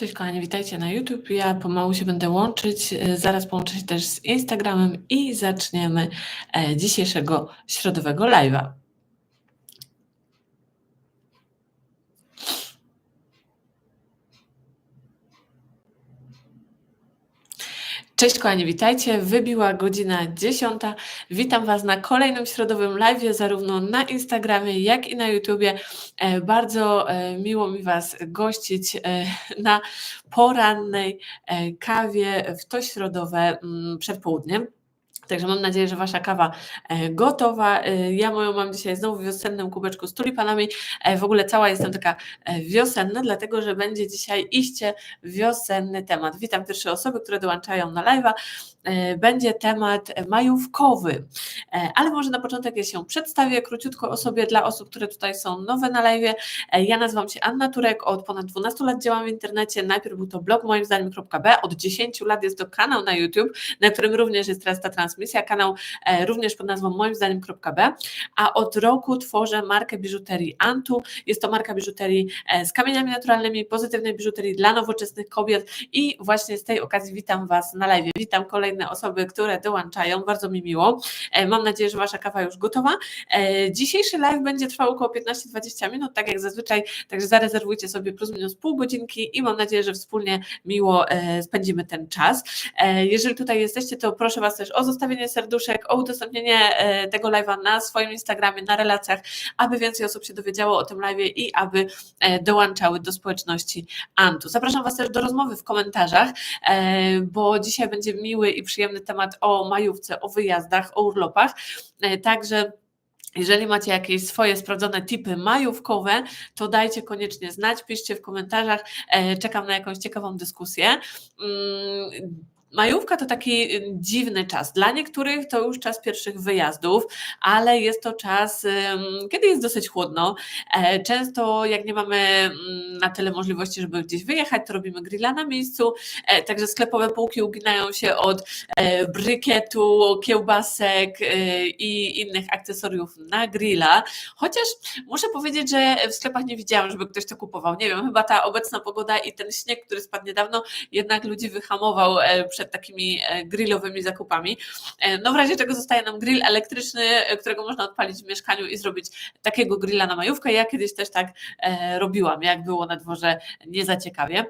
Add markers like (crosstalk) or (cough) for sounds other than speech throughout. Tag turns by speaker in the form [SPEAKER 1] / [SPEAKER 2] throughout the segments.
[SPEAKER 1] Cześć kochani, witajcie na YouTube. Ja pomału się będę łączyć, e, zaraz połączę się też z Instagramem i zaczniemy e, dzisiejszego środowego live'a. Cześć kochani, witajcie. Wybiła godzina 10. Witam Was na kolejnym środowym live, zarówno na Instagramie, jak i na YouTubie. E, Bardzo e, miło mi Was gościć e, na porannej kawie w to środowe mm, przed południem. Także mam nadzieję, że Wasza kawa e, gotowa. E, Ja moją mam dzisiaj znowu w wiosennym kubeczku z tulipanami. E, W ogóle cała jestem taka wiosenna, dlatego że będzie dzisiaj iście wiosenny temat. Witam pierwsze osoby, które dołączają na live'a. Będzie temat majówkowy, ale może na początek ja się przedstawię króciutko o sobie dla osób, które tutaj są nowe na live'ie. Ja nazywam się Anna Turek, od ponad 12 lat działam w internecie. Najpierw był to blog moim zdaniem.b, od 10 lat jest to kanał na YouTube, na którym również jest teraz ta transmisja, kanał e, również pod nazwą moim zdaniem.b, a od roku tworzę markę biżuterii Antu. Jest to marka biżuterii e, z kamieniami naturalnymi, pozytywnej biżuterii dla nowoczesnych kobiet i właśnie z tej okazji witam Was na live. Witam kolejne osoby, które dołączają, bardzo mi miło. E, Mam nadzieję, że Wasza kawa już gotowa. Dzisiejszy live będzie trwał około 15-20 minut, tak jak zazwyczaj, także zarezerwujcie sobie plus minus pół godzinki i mam nadzieję, że wspólnie miło spędzimy ten czas. Jeżeli tutaj jesteście, to proszę Was też o zostawienie serduszek, o udostępnienie e, tego live'a na swoim Instagramie, na relacjach, aby więcej osób się dowiedziało o tym live'ie i aby e, dołączały do społeczności Antu. Zapraszam Was też do rozmowy w komentarzach, e, bo dzisiaj będzie miły i przyjemny temat o majówce, o wyjazdach, o urlopach. Także jeżeli macie jakieś swoje sprawdzone tipy majówkowe, to dajcie koniecznie znać, piszcie w komentarzach. Czekam na jakąś ciekawą dyskusję. Majówka to taki y, dziwny czas. Dla niektórych to już czas pierwszych wyjazdów, ale jest to czas, kiedy jest dosyć chłodno. E, Często, jak nie mamy mm, na tyle możliwości, żeby gdzieś wyjechać, to robimy grilla na miejscu. E, Także sklepowe półki uginają się od e, brykietu, kiełbasek e, i innych akcesoriów na grilla. Chociaż muszę powiedzieć, że w sklepach nie widziałam, żeby ktoś to kupował. Nie wiem, chyba ta obecna pogoda i ten śnieg, który spadł niedawno, jednak ludzi wyhamował e, przed takimi e, grillowymi zakupami. E, No w razie czego zostaje nam grill elektryczny, e, którego można odpalić w mieszkaniu i zrobić takiego grilla na majówkę. Ja kiedyś też tak robiłam, jak było na dworze nie za ciekawie.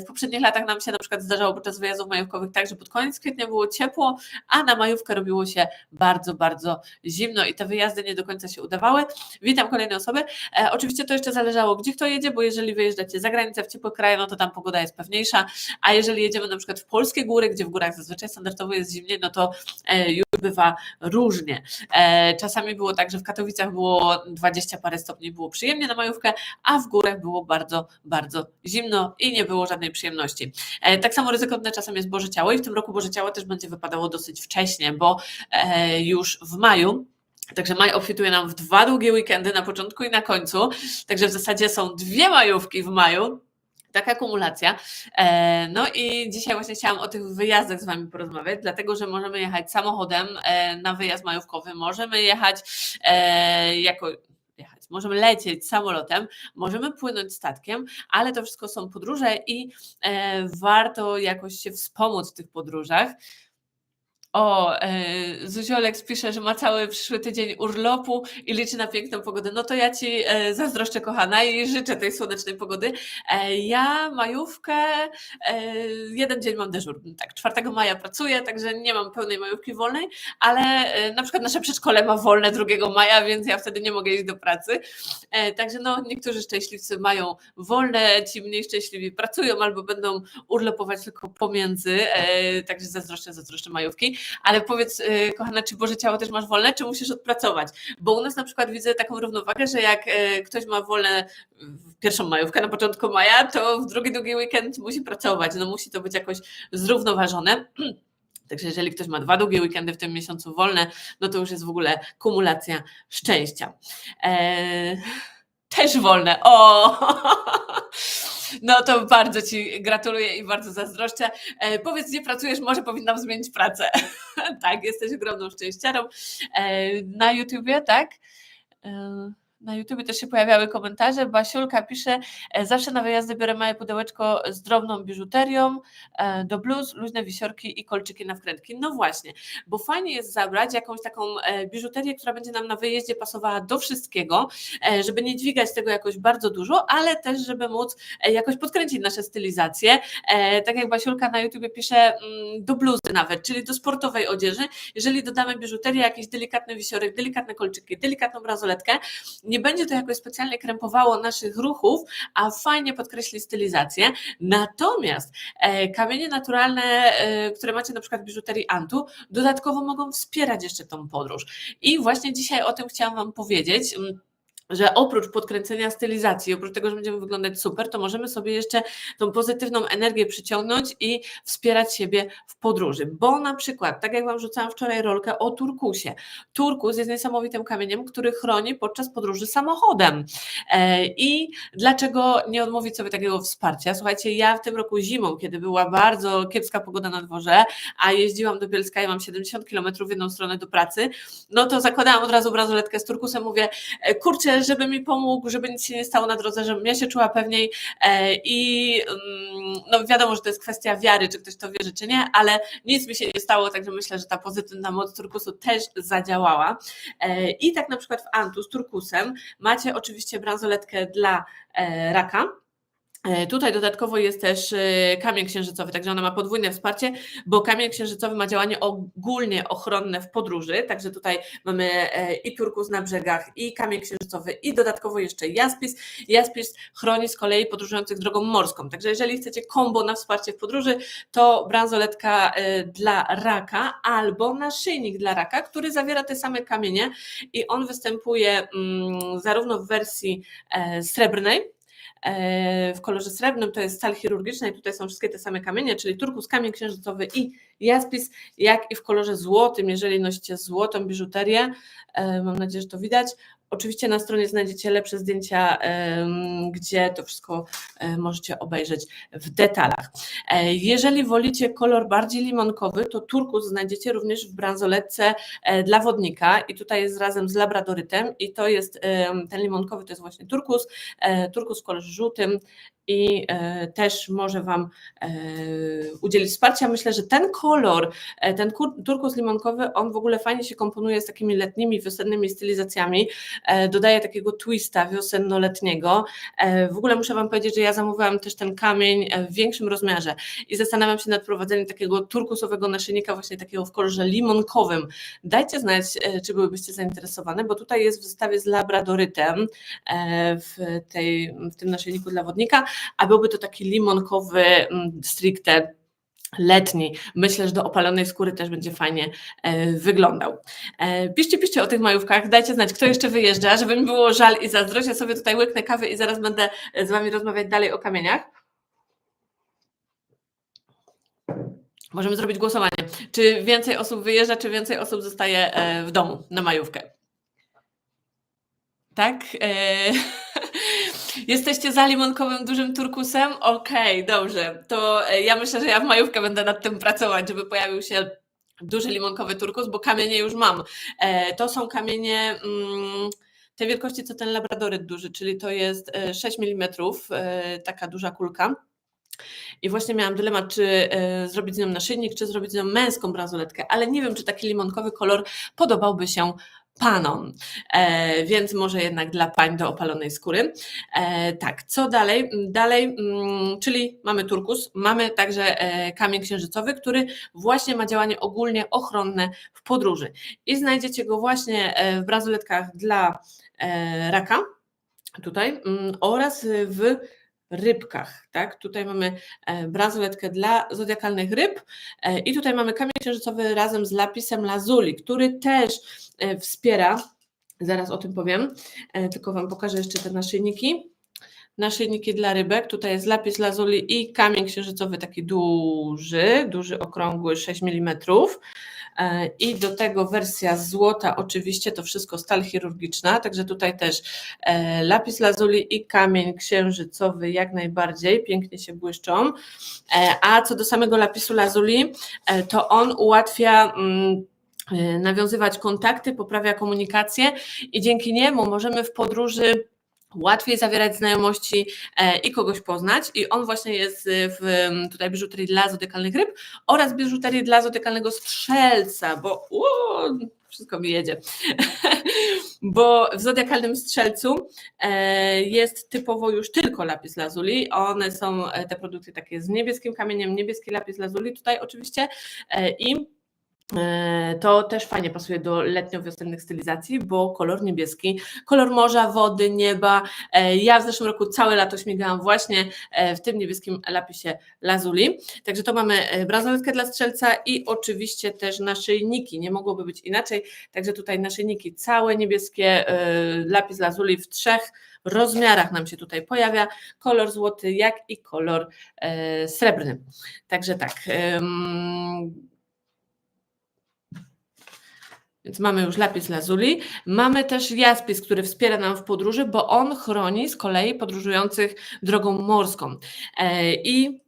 [SPEAKER 1] W poprzednich latach nam się na przykład zdarzało podczas wyjazdów majówkowych tak, że pod koniec kwietnia było ciepło, a na majówkę robiło się bardzo, bardzo zimno i te wyjazdy nie do końca się udawały. Witam kolejne osoby. Oczywiście to jeszcze zależało, gdzie kto jedzie, bo jeżeli wyjeżdżacie za granicę w ciepłe kraje, no to tam pogoda jest pewniejsza, a jeżeli jedziemy na przykład w polskie góry, gdzie w górach zazwyczaj standardowo jest zimnie, no to e, już bywa różnie. E, Czasami było tak, że w Katowicach było 20 parę stopni, było przyjemnie na majówkę, a w górach było bardzo, bardzo zimno i nie było żadnej przyjemności. E, Tak samo ryzykowne czasem jest Boże Ciało i w tym roku Boże Ciało też będzie wypadało dosyć wcześnie, bo już w maju Także maj obfituje nam w dwa długie weekendy na początku i na końcu. Także w zasadzie są dwie majówki w maju. Taka kumulacja. E, No i dzisiaj właśnie chciałam o tych wyjazdach z Wami porozmawiać, dlatego że możemy jechać samochodem e, na wyjazd majówkowy, możemy jechać e, jako jechać, możemy lecieć samolotem, możemy płynąć statkiem, ale to wszystko są podróże i warto jakoś się wspomóc w tych podróżach. O, e, Zuziolek pisze, że ma cały przyszły tydzień urlopu i liczy na piękną pogodę. No to ja Ci e, zazdroszczę, kochana, i życzę tej słonecznej pogody. E, Ja majówkę, e, jeden dzień mam dyżur. Tak, 4 maja pracuję, także nie mam pełnej majówki wolnej, ale e, na przykład nasze przedszkole ma wolne 2 maja, więc ja wtedy nie mogę iść do pracy. E, Także no, niektórzy szczęśliwcy mają wolne, ci mniej szczęśliwi pracują albo będą urlopować tylko pomiędzy, e, także zazdroszczę, zazdroszczę majówki. Ale powiedz, y, kochana, czy Boże Ciało też masz wolne, czy musisz odpracować? Bo u nas na przykład widzę taką równowagę, że jak y, ktoś ma wolne pierwszą majówkę na początku maja, to w drugi długi weekend musi pracować. No musi to być jakoś zrównoważone. (clears throat) Także jeżeli ktoś ma dwa długie weekendy w tym miesiącu wolne, no to już jest w ogóle kumulacja szczęścia. Eee, też wolne. O! (laughs) No to bardzo Ci gratuluję i bardzo zazdroszczę. E, powiedz, gdzie pracujesz, może powinnam zmienić pracę. (laughs) tak, jesteś ogromną szczęściarą. E, na YouTubie, tak? Na YouTube też się pojawiały komentarze. Basiulka pisze, e, zawsze na wyjazdy biorę małe pudełeczko z drobną biżuterią e, do bluz, luźne wisiorki i kolczyki na wkrętki. No właśnie, bo fajnie jest zabrać jakąś taką e, biżuterię, która będzie nam na wyjeździe pasowała do wszystkiego, żeby nie dźwigać tego jakoś bardzo dużo, ale też, żeby móc jakoś podkręcić nasze stylizacje. Tak jak Basiulka na YouTube pisze, mm, do bluzy nawet, czyli do sportowej odzieży. Jeżeli dodamy biżuterię, jakiś delikatny wisiorek, delikatne kolczyki, delikatną bransoletkę, nie będzie to jakoś specjalnie krępowało naszych ruchów, a fajnie podkreśli stylizację. Natomiast e, kamienie naturalne, e, które macie na przykład w biżuterii Antu, dodatkowo mogą wspierać jeszcze tą podróż. I właśnie dzisiaj o tym chciałam Wam powiedzieć że oprócz podkręcenia stylizacji, oprócz tego, że będziemy wyglądać super, to możemy sobie jeszcze tą pozytywną energię przyciągnąć i wspierać siebie w podróży. Bo na przykład, tak jak Wam rzucałam wczoraj rolkę o turkusie. Turkus jest niesamowitym kamieniem, który chroni podczas podróży samochodem. E, I dlaczego nie odmówić sobie takiego wsparcia? Słuchajcie, ja w tym roku zimą, kiedy była bardzo kiepska pogoda na dworze, a jeździłam do Bielska i mam 70 km w jedną stronę do pracy, no to zakładałam od razu bransoletkę z turkusem, mówię, e, kurczę, żeby mi pomógł, żeby nic się nie stało na drodze, żebym ja się czuła pewniej e, i mm, no wiadomo, że to jest kwestia wiary, czy ktoś to wierzy, czy nie, ale nic mi się nie stało, także myślę, że ta pozytywna moc turkusu też zadziałała. E, I tak na przykład w Antu z turkusem macie oczywiście bransoletkę dla e, raka, tutaj dodatkowo jest też e, kamień księżycowy, także ona ma podwójne wsparcie, bo kamień księżycowy ma działanie ogólnie ochronne w podróży, także tutaj mamy e, i turkus na brzegach, i kamień księżycowy, i dodatkowo jeszcze jaspis. Jaspis chroni z kolei podróżujących drogą morską, także jeżeli chcecie kombo na wsparcie w podróży, to bransoletka dla raka albo naszyjnik dla raka, który zawiera te same kamienie i on występuje mm, zarówno w wersji srebrnej, E, w kolorze srebrnym, to jest stal chirurgiczna i tutaj są wszystkie te same kamienie, czyli turkus, kamień księżycowy i jaspis, jak i w kolorze złotym, jeżeli nosicie złotą biżuterię, e, mam nadzieję, że to widać, Oczywiście na stronie znajdziecie lepsze zdjęcia, gdzie to wszystko e, możecie obejrzeć w detalach. E, jeżeli wolicie kolor bardziej limonkowy, to turkus znajdziecie również w bransoletce e, dla wodnika i tutaj jest razem z labradorytem i to jest ten limonkowy, to jest właśnie turkus, turkus w kolorze żółtym i też może Wam udzielić wsparcia. Myślę, że ten kolor, ten turkus limonkowy, on w ogóle fajnie się komponuje z takimi letnimi, wiosennymi stylizacjami. E, dodaje takiego twista wiosennoletniego. E, w ogóle muszę Wam powiedzieć, że ja zamówiłam też ten kamień e, w większym rozmiarze i zastanawiam się nad prowadzeniem takiego turkusowego naszyjnika, właśnie takiego w kolorze limonkowym. Dajcie znać, czy byłybyście zainteresowane, bo tutaj jest w zestawie z labradorytem w, tej, w tym naszyjniku dla wodnika, a byłby to taki limonkowy mm, stricte letni. Myślę, że do opalonej skóry też będzie fajnie e, wyglądał. E, piszcie, piszcie o tych majówkach, dajcie znać, kto jeszcze wyjeżdża, żeby mi było żal i zazdrość. Ja sobie tutaj łyknę kawy i zaraz będę z Wami rozmawiać dalej o kamieniach. Możemy zrobić głosowanie. Czy więcej osób wyjeżdża, czy więcej osób zostaje e, w domu na majówkę? Tak? (laughs) (laughs) Jesteście za limonkowym dużym turkusem? Okej, okay, dobrze. To e, ja myślę, że ja w majówkę będę nad tym pracować, żeby pojawił się duży limonkowy turkus, bo kamienie już mam. E, to są kamienie mm, tej wielkości, co ten labradoryt duży, czyli to jest 6 e, mm, taka duża kulka. I właśnie miałam dylemat, czy zrobić z nią naszyjnik, czy zrobić z nią męską bransoletkę, ale nie wiem, czy taki limonkowy kolor podobałby się panom, e, więc może jednak dla pań do opalonej skóry. E, tak, co dalej? Dalej, mm, czyli mamy turkus, mamy także e, kamień księżycowy, który właśnie ma działanie ogólnie ochronne w podróży. I znajdziecie go właśnie e, w bransoletkach dla e, raka, tutaj, mm, oraz w rybkach. Tak? Tutaj mamy e, bransoletkę dla zodiakalnych ryb e, i tutaj mamy kamień księżycowy razem z lapisem lazuli, który też e, wspiera, zaraz o tym powiem, tylko Wam pokażę jeszcze te naszyjniki. Naszyjniki dla rybek, tutaj jest lapis lazuli i kamień księżycowy taki duży, duży, okrągły, 6 mm. E, i do tego wersja złota, oczywiście to wszystko stal chirurgiczna, także tutaj też e, lapis lazuli i kamień księżycowy jak najbardziej, pięknie się błyszczą, e, a co do samego lapisu lazuli, to on ułatwia mm, nawiązywać kontakty, poprawia komunikację i dzięki niemu możemy w podróży łatwiej zawierać znajomości e, i kogoś poznać. I on właśnie jest w m, tutaj biżuterii dla zodiakalnych ryb oraz biżuterii dla zodiakalnego strzelca, bo uuu, wszystko mi jedzie. (laughs) Bo w zodiakalnym strzelcu e, jest typowo już tylko lapis lazuli. One są e, te produkty takie z niebieskim kamieniem, niebieski lapis lazuli tutaj oczywiście i To też fajnie pasuje do letnio-wiosennych stylizacji, bo kolor niebieski, kolor morza, wody, nieba. E, Ja w zeszłym roku całe lato śmigałam właśnie e, w tym niebieskim lapisie lazuli. Także to mamy e, bransoletkę dla strzelca i oczywiście też naszyjniki. Nie mogłoby być inaczej. Także tutaj naszyjniki całe niebieskie, e, lapis lazuli w trzech rozmiarach nam się tutaj pojawia. Kolor złoty, jak i kolor e, srebrny. Także tak. Więc mamy już lapis lazuli. Mamy też jaspis, który wspiera nam w podróży, bo on chroni z kolei podróżujących drogą morską. E, I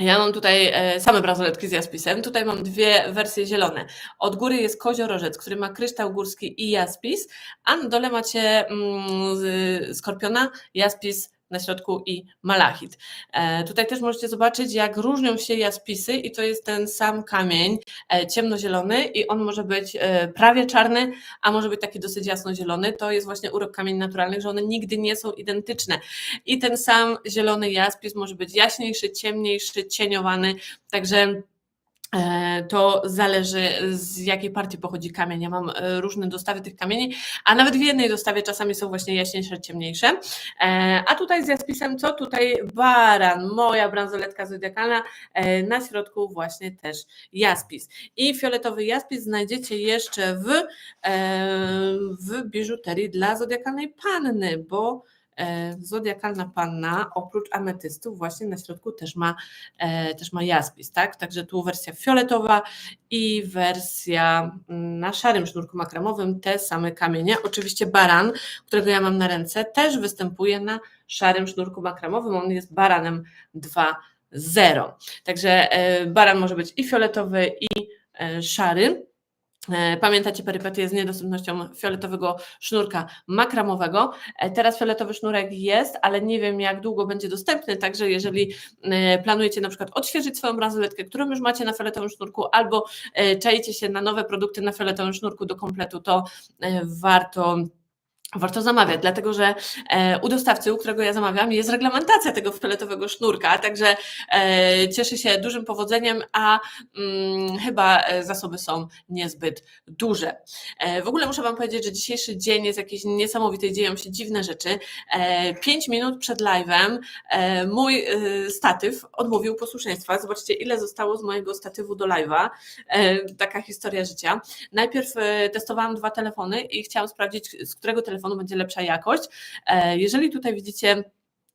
[SPEAKER 1] ja mam tutaj e, same bransoletki z jaspisem. Tutaj mam dwie wersje zielone. Od góry jest koziorożec, który ma kryształ górski i jaspis, a na dole macie mm, skorpiona, jaspis na środku i malachit. E, Tutaj też możecie zobaczyć, jak różnią się jaspisy i to jest ten sam kamień, e, ciemnozielony i on może być e, prawie czarny, a może być taki dosyć jasnozielony. To jest właśnie urok kamieni naturalnych, że one nigdy nie są identyczne. I ten sam zielony jaspis może być jaśniejszy, ciemniejszy, cieniowany, także to zależy z jakiej partii pochodzi kamień. Ja mam e, różne dostawy tych kamieni, a nawet w jednej dostawie czasami są właśnie jaśniejsze, ciemniejsze. E, A tutaj z jaspisem co? Tutaj baran, moja bransoletka zodiakalna, e, na środku właśnie też jaspis. I fioletowy jaspis znajdziecie jeszcze w, e, w biżuterii dla zodiakalnej panny, bo e, zodiakalna panna oprócz ametystów właśnie na środku też ma, e, też ma jaspis, tak? Także tu wersja fioletowa i wersja mm, na szarym sznurku makramowym, te same kamienie. Oczywiście baran, którego ja mam na ręce, też występuje na szarym sznurku makramowym, on jest baranem 2.0. Także e, baran może być i fioletowy, i e, szary. E, Pamiętacie perypetię z niedostępnością fioletowego sznurka makramowego. E, Teraz fioletowy sznurek jest, ale nie wiem jak długo będzie dostępny, także jeżeli e, planujecie na przykład odświeżyć swoją bransoletkę, którą już macie na fioletowym sznurku, albo e, czaicie się na nowe produkty na fioletowym sznurku do kompletu, to warto Warto zamawiać, dlatego że e, u dostawcy, u którego ja zamawiam, jest reglamentacja tego fioletowego sznurka, także e, cieszy się dużym powodzeniem, a mm, chyba e, zasoby są niezbyt duże. W ogóle muszę Wam powiedzieć, że dzisiejszy dzień jest jakiś niesamowity, dzieją się dziwne rzeczy. Pięć minut przed live'em mój statyw odmówił posłuszeństwa. Zobaczcie, ile zostało z mojego statywu do live'a. Taka historia życia. Najpierw testowałam dwa telefony i chciałam sprawdzić, z którego telefonu będzie lepsza jakość. E, Jeżeli tutaj widzicie,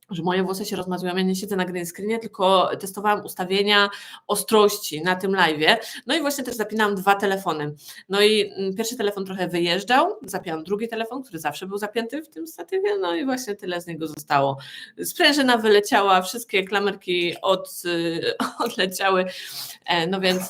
[SPEAKER 1] że moje włosy się rozmazują, ja nie siedzę na green screenie, tylko testowałam ustawienia ostrości na tym live'ie. No i właśnie też zapinałam dwa telefony. No i mm, pierwszy telefon trochę wyjeżdżał, zapięłam drugi telefon, który zawsze był zapięty w tym statywie, no i właśnie tyle z niego zostało. Sprężyna wyleciała, wszystkie klamerki od, (laughs) odleciały, E, no więc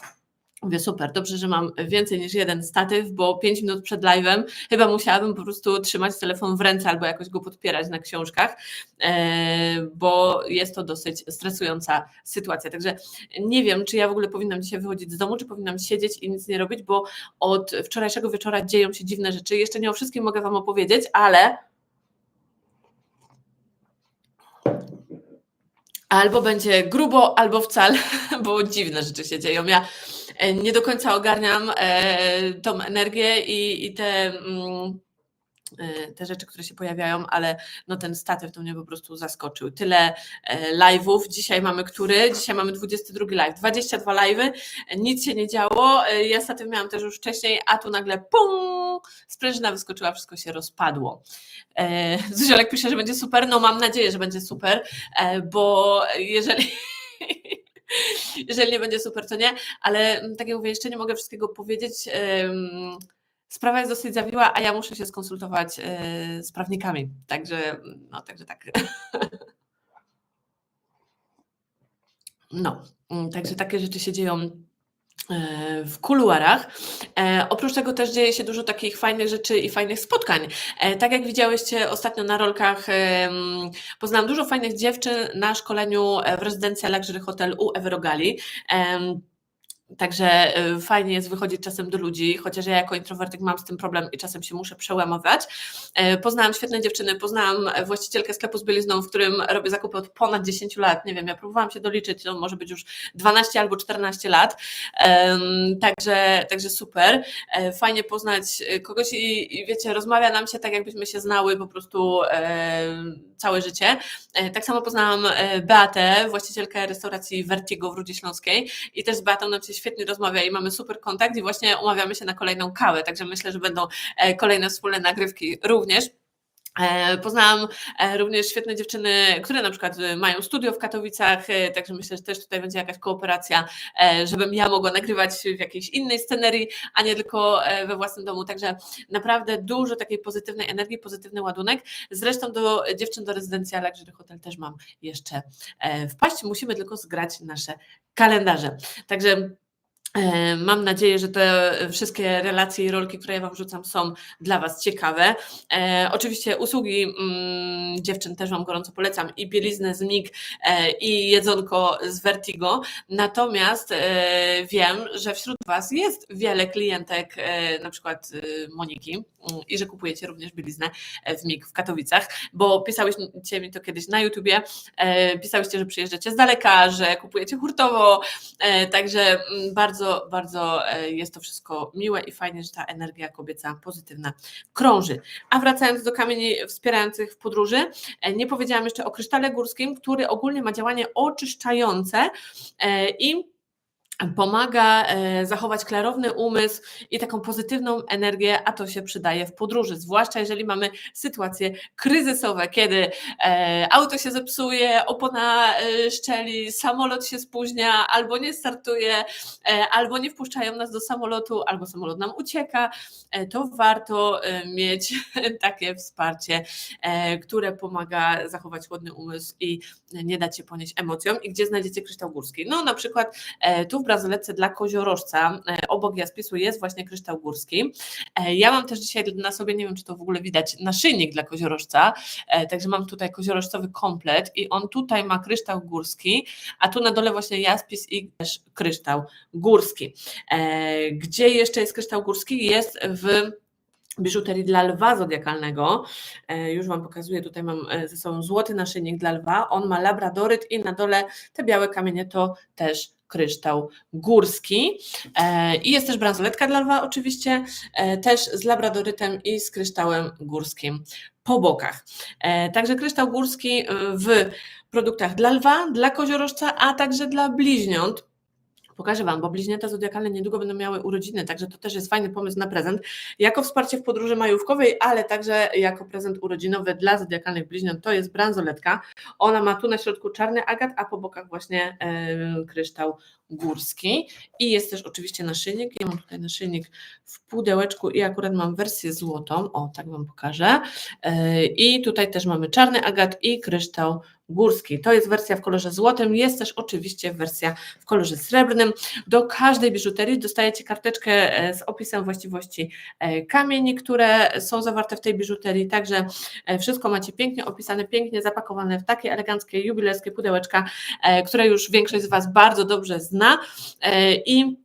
[SPEAKER 1] Mówię, super, dobrze, że mam więcej niż jeden statyw, bo 5 minut przed live'em chyba musiałabym po prostu trzymać telefon w ręce albo jakoś go podpierać na książkach, e, bo jest to dosyć stresująca sytuacja. Także nie wiem, czy ja w ogóle powinnam dzisiaj wychodzić z domu, czy powinnam siedzieć i nic nie robić, bo od wczorajszego wieczora dzieją się dziwne rzeczy. Jeszcze nie o wszystkim mogę Wam opowiedzieć, ale albo będzie grubo, albo wcale, (laughs) bo dziwne rzeczy się dzieją. Ja nie do końca ogarniam e, tą energię i, i te, mm, e, te rzeczy, które się pojawiają, ale no ten statyw to mnie po prostu zaskoczył. Tyle e, live'ów. Dzisiaj mamy który? Dzisiaj mamy 22 live. 22 live'y, e, nic się nie działo. E, Ja statyw miałam też już wcześniej, a tu nagle pum, sprężyna wyskoczyła, wszystko się rozpadło. E, Zuziolek pisze, że będzie super. No mam nadzieję, że będzie super, e, bo jeżeli (laughs) (laughs) jeżeli nie będzie super, to nie, ale mm, tak jak mówię, jeszcze nie mogę wszystkiego powiedzieć. Sprawa jest dosyć zawiła, a ja muszę się skonsultować e, z prawnikami, także no, także tak. (laughs) No, mm, także takie rzeczy się dzieją w kuluarach. E, oprócz tego też dzieje się dużo takich fajnych rzeczy i fajnych spotkań. E, tak jak widziałyście ostatnio na rolkach, e, poznałam dużo fajnych dziewczyn na szkoleniu e, w rezydencji Luxury Hotel u Everogali. E, Także y, fajnie jest wychodzić czasem do ludzi, chociaż ja jako introwertyk mam z tym problem i czasem się muszę przełamywać. E, poznałam świetne dziewczyny, poznałam właścicielkę sklepu z bielizną, w którym robię zakupy od ponad 10 lat. Nie wiem, ja próbowałam się doliczyć, to może być już 12 albo 14 lat. Także, także super. E, fajnie poznać kogoś i, i wiecie, rozmawia nam się tak, jakbyśmy się znały po prostu całe życie. E, tak samo poznałam Beatę, właścicielkę restauracji Vertigo w Rudzie Śląskiej i też z Beatą nam się świetnie rozmawia i mamy super kontakt i właśnie umawiamy się na kolejną kawę, także myślę, że będą e, kolejne wspólne nagrywki również. E, poznałam e, również świetne dziewczyny, które na przykład mają studio w Katowicach, także myślę, że też tutaj będzie jakaś kooperacja, żebym ja mogła nagrywać w jakiejś innej scenerii, a nie tylko we własnym domu. Także naprawdę dużo takiej pozytywnej energii, pozytywny ładunek. Zresztą do dziewczyn do rezydencji Luxury Hotel też mam jeszcze wpaść. Musimy tylko zgrać nasze kalendarze. Także E, mam nadzieję, że te wszystkie relacje i rolki, które ja Wam wrzucam, są dla Was ciekawe. E, oczywiście usługi mm, dziewczyn też Wam gorąco polecam i bieliznę z MIG e, i jedzonko z Vertigo. Natomiast e, wiem, że wśród Was jest wiele klientek, e, na przykład e, Moniki mm, i że kupujecie również bieliznę w MIG w Katowicach, bo pisałyście mi to kiedyś na YouTubie, pisałyście, że przyjeżdżacie z daleka, że kupujecie hurtowo, także mm, bardzo bardzo, bardzo e, jest to wszystko miłe i fajnie, że ta energia kobieca pozytywna krąży. A wracając do kamieni wspierających w podróży, e, nie powiedziałam jeszcze o krysztale górskim, który ogólnie ma działanie oczyszczające e, i pomaga e, zachować klarowny umysł i taką pozytywną energię, a to się przydaje w podróży, zwłaszcza jeżeli mamy sytuacje kryzysowe, kiedy e, auto się zepsuje, opona e, szczeli, samolot się spóźnia, albo nie startuje, albo nie wpuszczają nas do samolotu, albo samolot nam ucieka, to warto mieć (laughs) takie wsparcie, które pomaga zachować chłodny umysł i nie dać się ponieść emocjom. I gdzie znajdziecie kryształ górski? No na przykład tu w bransoletce dla koziorożca. E, obok jaspisu jest właśnie kryształ górski. E, ja mam też dzisiaj na sobie, nie wiem czy to w ogóle widać, naszyjnik dla koziorożca, e, także mam tutaj koziorożcowy komplet i on tutaj ma kryształ górski, a tu na dole właśnie jaspis i też kryształ górski. Gdzie jeszcze jest kryształ górski? Jest w biżuterii dla lwa zodiakalnego. Już Wam pokazuję, tutaj mam ze sobą złoty naszyjnik dla lwa. On ma labradoryt i na dole te białe kamienie to też kryształ górski. E, I jest też bransoletka dla lwa oczywiście, e, też z labradorytem i z kryształem górskim po bokach. E, także kryształ górski w produktach dla lwa, dla koziorożca, a także dla bliźniąt Pokażę Wam, bo bliźnięta zodiakalne niedługo będą miały urodziny, także to też jest fajny pomysł na prezent. Jako wsparcie w podróży majówkowej, ale także jako prezent urodzinowy dla zodiakalnych bliźniąt to jest bransoletka. Ona ma tu na środku czarny agat, a po bokach właśnie yy, kryształ górski i jest też oczywiście naszyjnik. Ja mam tutaj naszyjnik w pudełeczku i akurat mam wersję złotą. O, tak Wam pokażę. Yy, I tutaj też mamy czarny agat i kryształ górski. To jest wersja w kolorze złotym, jest też oczywiście wersja w kolorze srebrnym. Do każdej biżuterii dostajecie karteczkę e, z opisem właściwości e, kamieni, które są zawarte w tej biżuterii, także e, wszystko macie pięknie opisane, pięknie zapakowane w takie eleganckie, jubilerskie pudełeczka, które już większość z Was bardzo dobrze zna i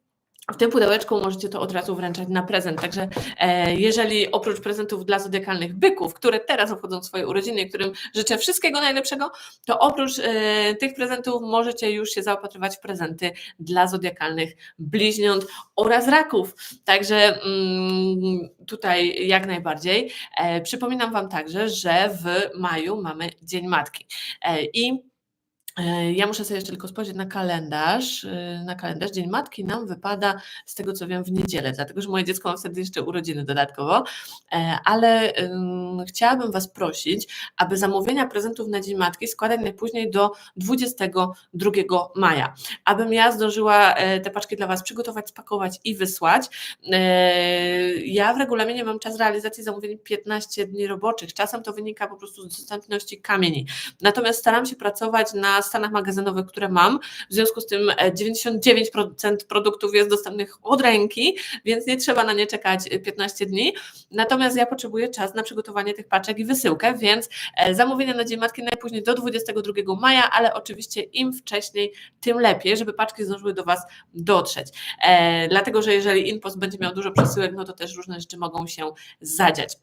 [SPEAKER 1] w tym pudełeczku możecie to od razu wręczać na prezent. Także e, jeżeli oprócz prezentów dla zodiakalnych byków, które teraz obchodzą swoje urodziny i którym życzę wszystkiego najlepszego, to oprócz e, tych prezentów możecie już się zaopatrywać w prezenty dla zodiakalnych bliźniąt oraz raków. Także mm, tutaj jak najbardziej. E, przypominam Wam także, że w maju mamy Dzień Matki. I E, ja muszę sobie jeszcze tylko spojrzeć na kalendarz. E, na kalendarz Dzień Matki nam wypada, z tego co wiem, w niedzielę, dlatego że moje dziecko ma wtedy jeszcze urodziny dodatkowo, e, ale um, chciałabym Was prosić, aby zamówienia prezentów na Dzień Matki składać najpóźniej do 22 maja, abym ja zdążyła te paczki dla Was przygotować, spakować i wysłać. Ja w regulaminie mam czas realizacji zamówień 15 dni roboczych. Czasem to wynika po prostu z dostępności kamieni. Natomiast staram się pracować na stanach magazynowych, które mam. W związku z tym 99% produktów jest dostępnych od ręki, więc nie trzeba na nie czekać 15 dni. Natomiast ja potrzebuję czas na przygotowanie tych paczek i wysyłkę, więc zamówienia na Dzień Matki najpóźniej do 22 maja, ale oczywiście im wcześniej, tym lepiej, żeby paczki zdążyły do Was dotrzeć. Dlatego, że jeżeli InPost będzie miał dużo przesyłek, no to też różne rzeczy mogą się zadziać.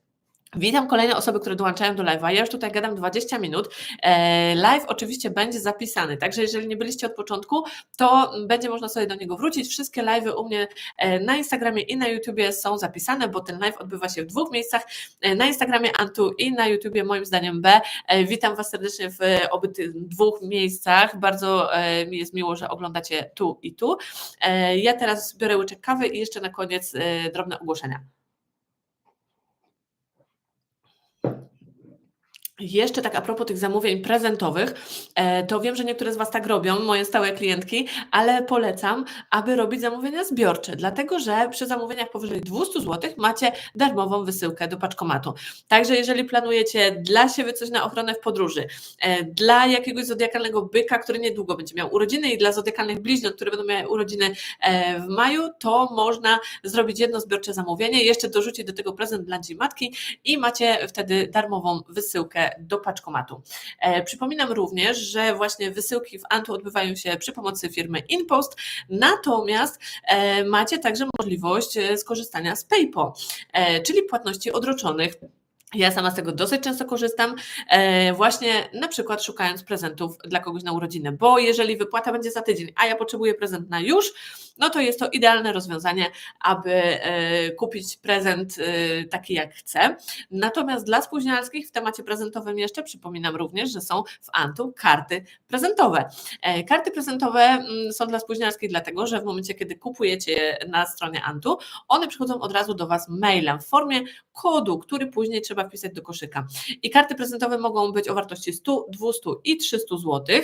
[SPEAKER 1] Witam kolejne osoby, które dołączają do live'a. Ja już tutaj gadam 20 minut. E, live oczywiście będzie zapisany, także jeżeli nie byliście od początku, to będzie można sobie do niego wrócić. Wszystkie live'y u mnie e, na Instagramie i na YouTubie są zapisane, bo ten live odbywa się w dwóch miejscach, e, na Instagramie Antu i na YouTubie moim zdaniem B. Witam Was serdecznie w obu dwóch miejscach. Bardzo mi jest miło, że oglądacie tu i tu. Ja teraz biorę łyczek kawy i jeszcze na koniec drobne ogłoszenia. Jeszcze tak a propos tych zamówień prezentowych, e, to wiem, że niektóre z Was tak robią, moje stałe klientki, ale polecam, aby robić zamówienia zbiorcze, dlatego że przy zamówieniach powyżej 200 zł macie darmową wysyłkę do paczkomatu. Także jeżeli planujecie dla siebie coś na ochronę w podróży, e, dla jakiegoś zodiakalnego byka, który niedługo będzie miał urodziny i dla zodiakalnych bliźniąt, które będą miały urodziny e, w maju, to można zrobić jedno zbiorcze zamówienie, jeszcze dorzucić do tego prezent dla matki i macie wtedy darmową wysyłkę do paczkomatu. E, przypominam również, że właśnie wysyłki w Antu odbywają się przy pomocy firmy InPost, natomiast e, macie także możliwość e, skorzystania z PayPal, czyli płatności odroczonych. Ja sama z tego dosyć często korzystam, właśnie na przykład szukając prezentów dla kogoś na urodziny, bo jeżeli wypłata będzie za tydzień, a ja potrzebuję prezent na już, no to jest to idealne rozwiązanie, aby e, kupić prezent e, taki jak chcę. Natomiast dla spóźnialskich w temacie prezentowym jeszcze przypominam również, że są w Antu karty prezentowe. E, karty prezentowe mm, są dla spóźnialskich dlatego, że w momencie, kiedy kupujecie je na stronie Antu, one przychodzą od razu do Was mailem w formie kodu, który później trzeba wpisać do koszyka. I karty prezentowe mogą być o wartości 100, 200 i 300 zł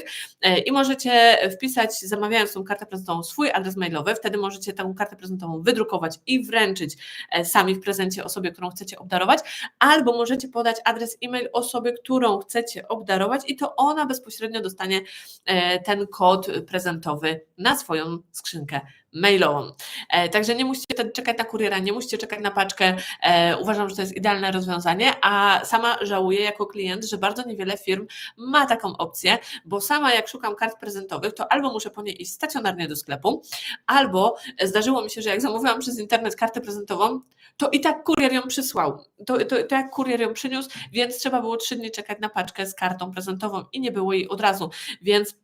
[SPEAKER 1] i możecie wpisać, zamawiając tą kartę prezentową, swój adres mailowy, Wtedy możecie tę kartę prezentową wydrukować i wręczyć e, sami w prezencie osobie, którą chcecie obdarować, albo możecie podać adres e-mail osoby, którą chcecie obdarować i to ona bezpośrednio dostanie e, ten kod prezentowy na swoją skrzynkę mailową. E, także nie musicie czekać na kuriera, nie musicie czekać na paczkę. E, uważam, że to jest idealne rozwiązanie, a sama żałuję jako klient, że bardzo niewiele firm ma taką opcję, bo sama jak szukam kart prezentowych, to albo muszę po nie iść stacjonarnie do sklepu, albo zdarzyło mi się, że jak zamówiłam przez internet kartę prezentową, to i tak kurier ją przysłał. To, to, to jak kurier ją przyniósł, więc trzeba było trzy dni czekać na paczkę z kartą prezentową i nie było jej od razu. Więc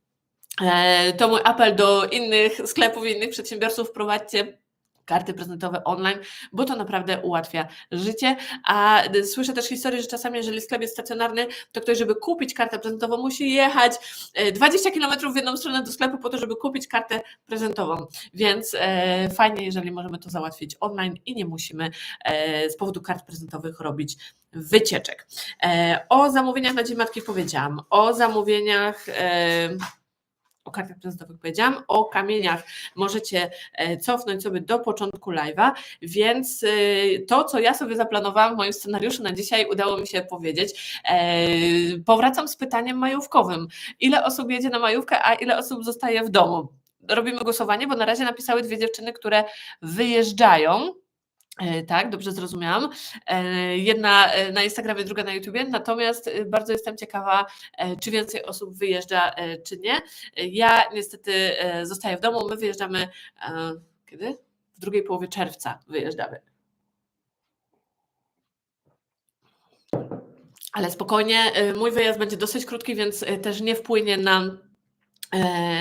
[SPEAKER 1] to mój apel do innych sklepów, innych przedsiębiorców, wprowadźcie karty prezentowe online, bo to naprawdę ułatwia życie. A słyszę też historię, że czasami, jeżeli sklep jest stacjonarny, to ktoś, żeby kupić kartę prezentową, musi jechać 20 e, km w jedną stronę do sklepu po to, żeby kupić kartę prezentową. Więc e, fajnie, jeżeli możemy to załatwić online i nie musimy e, z powodu kart prezentowych robić wycieczek. E, o zamówieniach na Dzień Matki powiedziałam, o zamówieniach. E, kartach prezentowych powiedziałam, o kamieniach możecie e, cofnąć sobie do początku live'a, więc e, to, co ja sobie zaplanowałam w moim scenariuszu na dzisiaj, udało mi się powiedzieć. E, powracam z pytaniem majówkowym. Ile osób jedzie na majówkę, a ile osób zostaje w domu? Robimy głosowanie, bo na razie napisały dwie dziewczyny, które wyjeżdżają tak, dobrze zrozumiałam. E, jedna e, na Instagramie, druga na YouTubie, natomiast bardzo jestem ciekawa, czy więcej osób wyjeżdża, czy nie. Ja niestety zostaję w domu, my wyjeżdżamy kiedy? W drugiej połowie czerwca wyjeżdżamy. Ale spokojnie, mój wyjazd będzie dosyć krótki, więc też nie wpłynie na E,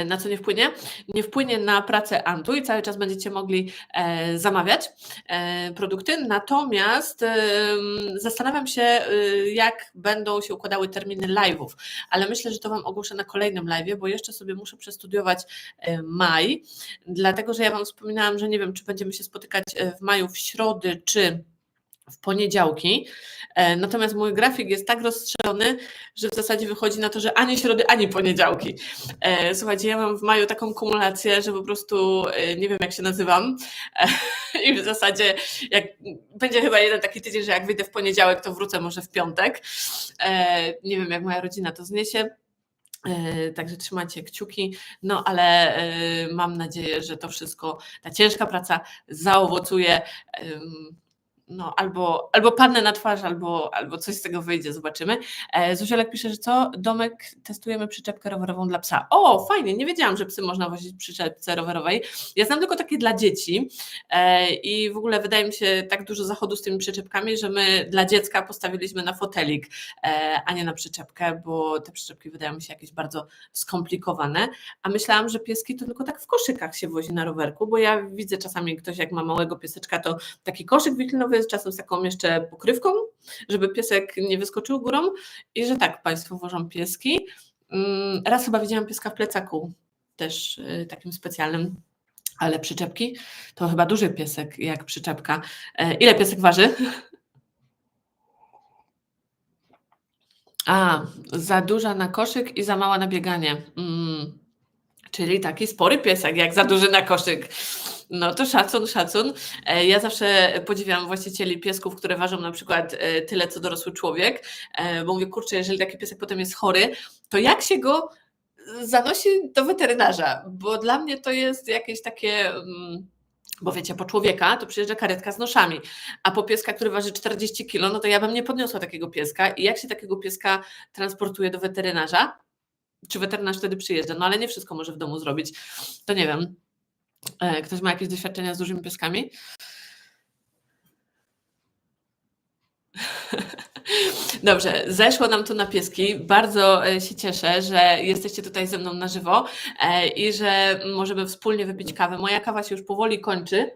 [SPEAKER 1] na co nie wpłynie? Nie wpłynie na pracę Antu i cały czas będziecie mogli e, zamawiać e, produkty. Natomiast zastanawiam się, jak będą się układały terminy live'ów, ale myślę, że to Wam ogłoszę na kolejnym live'ie, bo jeszcze sobie muszę przestudiować maj, dlatego że ja Wam wspominałam, że nie wiem, czy będziemy się spotykać w maju w środy, czy w poniedziałki. E, natomiast mój grafik jest tak rozstrzelony, że w zasadzie wychodzi na to, że ani środy, ani poniedziałki. E, słuchajcie, ja mam w maju taką kumulację, że po prostu e, nie wiem, jak się nazywam. (laughs) I w zasadzie jak będzie chyba jeden taki tydzień, że jak wyjdę w poniedziałek, to wrócę może w piątek. Nie wiem, jak moja rodzina to zniesie Także trzymajcie kciuki, no ale mam nadzieję, że to wszystko, ta ciężka praca zaowocuje. No, albo, albo padnę na twarz, albo, albo coś z tego wyjdzie, zobaczymy. E, pisze, że co? Domek, testujemy przyczepkę rowerową dla psa. O, fajnie, nie wiedziałam, że psy można wozić przyczepce rowerowej. Ja znam tylko takie dla dzieci e, i w ogóle wydaje mi się tak dużo zachodu z tymi przyczepkami, że my dla dziecka postawiliśmy na fotelik, e, a nie na przyczepkę, bo te przyczepki wydają mi się jakieś bardzo skomplikowane, a myślałam, że pieski to tylko tak w koszykach się wozi na rowerku, bo ja widzę czasami ktoś jak ma małego pieseczka, to taki koszyk wiklinowy jest czasem z taką jeszcze pokrywką, żeby piesek nie wyskoczył górą i że tak Państwo wożą pieski. Mm, Raz chyba widziałam pieska w plecaku, też y, takim specjalnym, ale przyczepki to chyba duży piesek jak przyczepka. E, Ile piesek waży? (laughs) A, za duża na koszyk i za mała na bieganie. Mm, czyli taki spory piesek, jak za duży na koszyk. No to szacun, szacun. E, Ja zawsze podziwiam właścicieli piesków, które ważą na przykład e, tyle, co dorosły człowiek, e, bo mówię, kurczę, jeżeli taki piesek potem jest chory, to jak się go zanosi do weterynarza? Bo dla mnie to jest jakieś takie... mm, Bo wiecie, po człowieka to przyjeżdża karetka z noszami, a po pieska, który waży 40 kg, no to ja bym nie podniosła takiego pieska. I jak się takiego pieska transportuje do weterynarza? Czy weterynarz wtedy przyjeżdża? No ale nie wszystko może w domu zrobić. To nie wiem. E, Ktoś ma jakieś doświadczenia z dużymi pieskami? (laughs) Dobrze, zeszło nam to na pieski. Bardzo e, się cieszę, że jesteście tutaj ze mną na żywo e, i że możemy wspólnie wypić kawę. Moja kawa się już powoli kończy.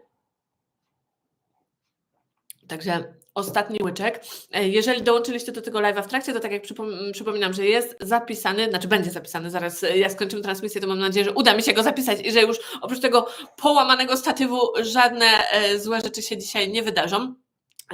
[SPEAKER 1] Także ostatni łyczek. E, Jeżeli dołączyliście do tego live'a w trakcie, to tak jak przypom- przypominam, że jest zapisany, znaczy będzie zapisany, zaraz e, jak skończymy transmisję, to mam nadzieję, że uda mi się go zapisać i że już oprócz tego połamanego statywu żadne e, złe rzeczy się dzisiaj nie wydarzą.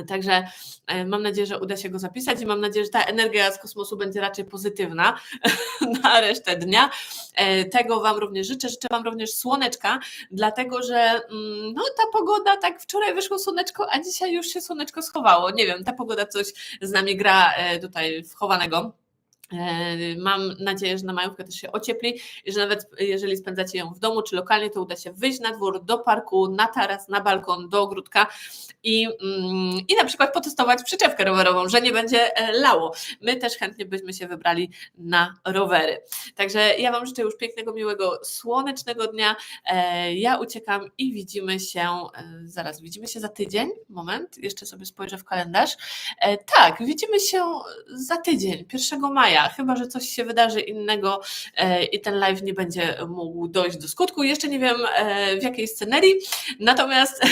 [SPEAKER 1] Także e, mam nadzieję, że uda się go zapisać i mam nadzieję, że ta energia z kosmosu będzie raczej pozytywna (laughs) na resztę dnia. E, Tego Wam również życzę. Życzę Wam również słoneczka, dlatego że mm, no, ta pogoda, tak wczoraj wyszło słoneczko, a dzisiaj już się słoneczko schowało. Nie wiem, ta pogoda coś z nami gra e, tutaj wchowanego. E, Mam nadzieję, że na majówkę też się ociepli i że nawet jeżeli spędzacie ją w domu czy lokalnie, to uda się wyjść na dwór, do parku, na taras, na balkon, do ogródka i, mm, i na przykład potestować przyczepkę rowerową, że nie będzie e, lało. My też chętnie byśmy się wybrali na rowery. Także ja Wam życzę już pięknego, miłego, słonecznego dnia. E, Ja uciekam i widzimy się, zaraz widzimy się za tydzień. Moment, jeszcze sobie spojrzę w kalendarz. Tak, widzimy się za tydzień, 1 maja, chyba że coś się wydarzy innego e, i ten live nie będzie mógł dojść do skutku. Jeszcze nie wiem e, w jakiej scenerii, natomiast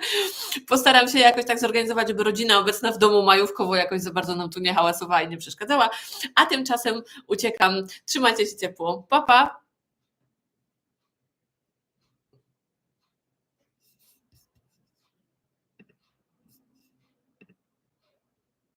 [SPEAKER 1] (laughs) postaram się jakoś tak zorganizować, żeby rodzina obecna w domu majówkowo jakoś za bardzo nam tu nie hałasowała i nie przeszkadzała. A tymczasem uciekam. Trzymajcie się ciepło. Pa, pa!